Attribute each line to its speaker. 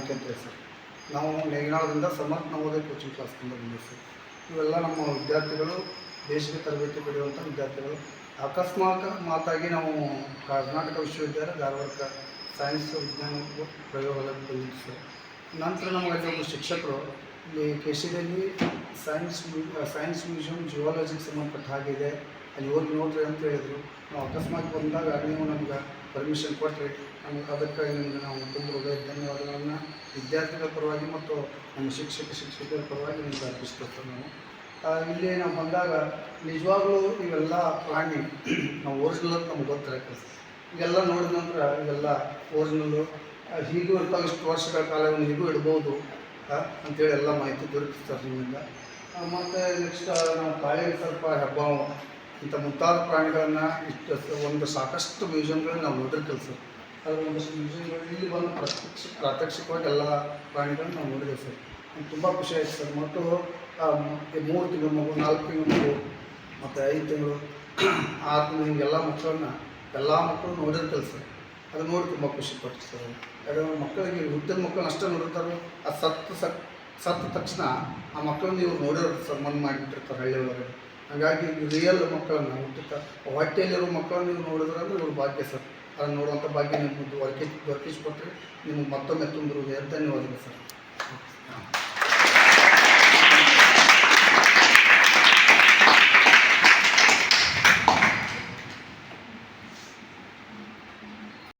Speaker 1: ಅಂತೇಳಿ ಸರ್. ನಾವು ನೇಗಿನಾಳದಿಂದ ಸಮರ್ಥ ನವೋದಯ ಕೋಚಿಂಗ್ ಕ್ಲಾಸ್ದಿಂದ ಬಂದಿದ್ದೀವಿ ಸರ್. ಇವೆಲ್ಲ ನಮ್ಮ ವಿದ್ಯಾರ್ಥಿಗಳು ದೇಶಕ್ಕೆ ತರಬೇತಿ ಪಡೆಯುವಂಥ ವಿದ್ಯಾರ್ಥಿಗಳು. ಅಕಸ್ಮಾತ್ ಮಾತಾಗಿ ನಾವು ಕರ್ನಾಟಕ ವಿಶ್ವವಿದ್ಯಾಲಯ ಧಾರವಾಡಕ್ಕೆ ಸೈನ್ಸ್ ವಿಜ್ಞಾನ ಪ್ರಯೋಗಾಲಯಕ್ಕೆ ಬಂದಿದ್ದೀವಿ ಸರ್. ನಂತರ ನಮಗೆ ಅಲ್ಲಿ ಶಿಕ್ಷಕರು, ಇಲ್ಲಿ ಕೆಶಿಯಲ್ಲಿ ಸೈನ್ಸ್ ಸೈನ್ಸ್ ಮ್ಯೂಸಿಯಂ ಜಿಯಾಲಜಿಗೆ ಸಂಬಂಧಪಟ್ಟ ಹಾಗಿದೆ. ಅಲ್ಲಿ ಹೋಗಿ ನೋಡ್ರಿ ಅಂತ ಹೇಳಿದರು. ನಾವು ಅಕಸ್ಮಾತ್ ಬಂದಾಗ ನೀವು ನಮ್ಗೆ ಪರ್ಮಿಷನ್ ಕೊಟ್ಟರೆ ನಮಗೆ ಅದಕ್ಕಾಗಿ ನಿಮಗೆ ನಾವು ತುಂಬ ಹೃದಯ ವಿದ್ಯಾರ್ಥಿಗಳ ಪರವಾಗಿ ಮತ್ತು ನಮ್ಮ ಶಿಕ್ಷಕ, ಶಿಕ್ಷಕರ ಪರವಾಗಿ ನಿಮ್ಗೆ ಅರ್ಪಿಸ್ಕೊಡ್ತೇವೆ ನಾವು. ಇಲ್ಲಿ ನಾವು ಬಂದಾಗ ನಿಜವಾಗ್ಲೂ ಇವೆಲ್ಲ ಪ್ರಾಣಿ ನಾವು ಒರಿಜಿನಲ್ ಅಂತ ನಮ್ಗೆ ಗೊತ್ತಿರಕ್ಕೆ ಇವೆಲ್ಲ ನೋಡಿದ ನಂತರ ಇವೆಲ್ಲ ಓರಿಜಿನಲ್ಲು ಹೀಗೂ ಇರ್ತಾವೆ ಇಷ್ಟು ವರ್ಷಗಳ ಕಾಲ ಹೀಗೂ ಇಡ್ಬೋದು ಅಂತೇಳಿ ಎಲ್ಲ ಮಾಹಿತಿ ದೊರಕಿಸ್ತಾರೆ ನಿಮ್ಮಿಂದ. ಮತ್ತು ನೆಕ್ಸ್ಟ್ ನಾವು ತಾಯಿ ಸ್ವಲ್ಪ ಹೆಬ್ಬ ಇಂಥ ಮುಂತಾದ ಪ್ರಾಣಿಗಳನ್ನು ಇಷ್ಟು ಒಂದು ಸಾಕಷ್ಟು ಮ್ಯೂಸಿಯಮ್ಗಳನ್ನ ನಾವು ನೋಡಿರ್ತೀವಿ ಸರ್ ಅದರ ಒಂದು ಮ್ಯೂಸಿಯಮ್ಗಳು ಇಲ್ಲಿ ಬಂದು ಪ್ರತ್ಯಕ್ಷ ಪ್ರಾತ್ಯಕ್ಷಿಕವಾಗಿ ಎಲ್ಲ ಪ್ರಾಣಿಗಳನ್ನ ನಾವು ನೋಡಿದ್ದೇವೆ ಸರ್. ನಮ್ಗೆ ತುಂಬ ಖುಷಿ ಆಯಿತು ಸರ್. ಮತ್ತು ಮೂರು ತಿಂಗಳು ಮಗು ನಾಲ್ಕು ತಿಂಗಳು ಮಗು ಮತ್ತು ಐದು ತಿಂಗಳು, ಆರು ತಿಂಗಳು ಹಿಂಗೆಲ್ಲ ಮಕ್ಕಳನ್ನ ಎಲ್ಲ ಮಕ್ಕಳು ನೋಡಿರ್ತಾರೆ ಸರ್. ಅದು ನೋಡಿ ತುಂಬ ಖುಷಿ ಪಟ್ಟು ಸರ್. ಯಾಕಂದ್ರೆ ಮಕ್ಕಳಿಗೆ ಹುಟ್ಟಿದ ಮಕ್ಕಳನ್ನ ಅಷ್ಟೇ ನೋಡಿರ್ತಾರೆ. ಅದು ಸತ್ತು ಸತ್ ಸತ್ತ ತಕ್ಷಣ ಆ ಮಕ್ಕಳನ್ನ ನೀವು ನೋಡಿರೋದು ಸರ್. ಮಣ್ಣು ಮಾಡಿಬಿಟ್ಟಿರ್ತಾರೆ ಹಳ್ಳಿ ಹಾಗಾಗಿ ರಿಯಲ್ ಮಕ್ಕಳನ್ನ ಹುಟ್ಟಿರ್ತಾರೆ ಹೊಟ್ಟೆಯಲ್ಲಿರೋ ಮಕ್ಕಳನ್ನ ನೀವು ನೋಡಿದ್ರೆ ಅಂದರೆ ಇವ್ರ ಭಾಗ್ಯ ಸರ್. ಅದನ್ನು ನೋಡುವಂಥ ಭಾಗ್ಯ ನಿಮಗೆ ವರ್ಕಿಸ್ ದೊರಕಿಸಿಕೊಟ್ರೆ ನಿಮಗೆ ಮತ್ತೊಮ್ಮೆ ತುಂಬಿರುವುದು ಧನ್ಯವಾದಗಳು ಸರ್.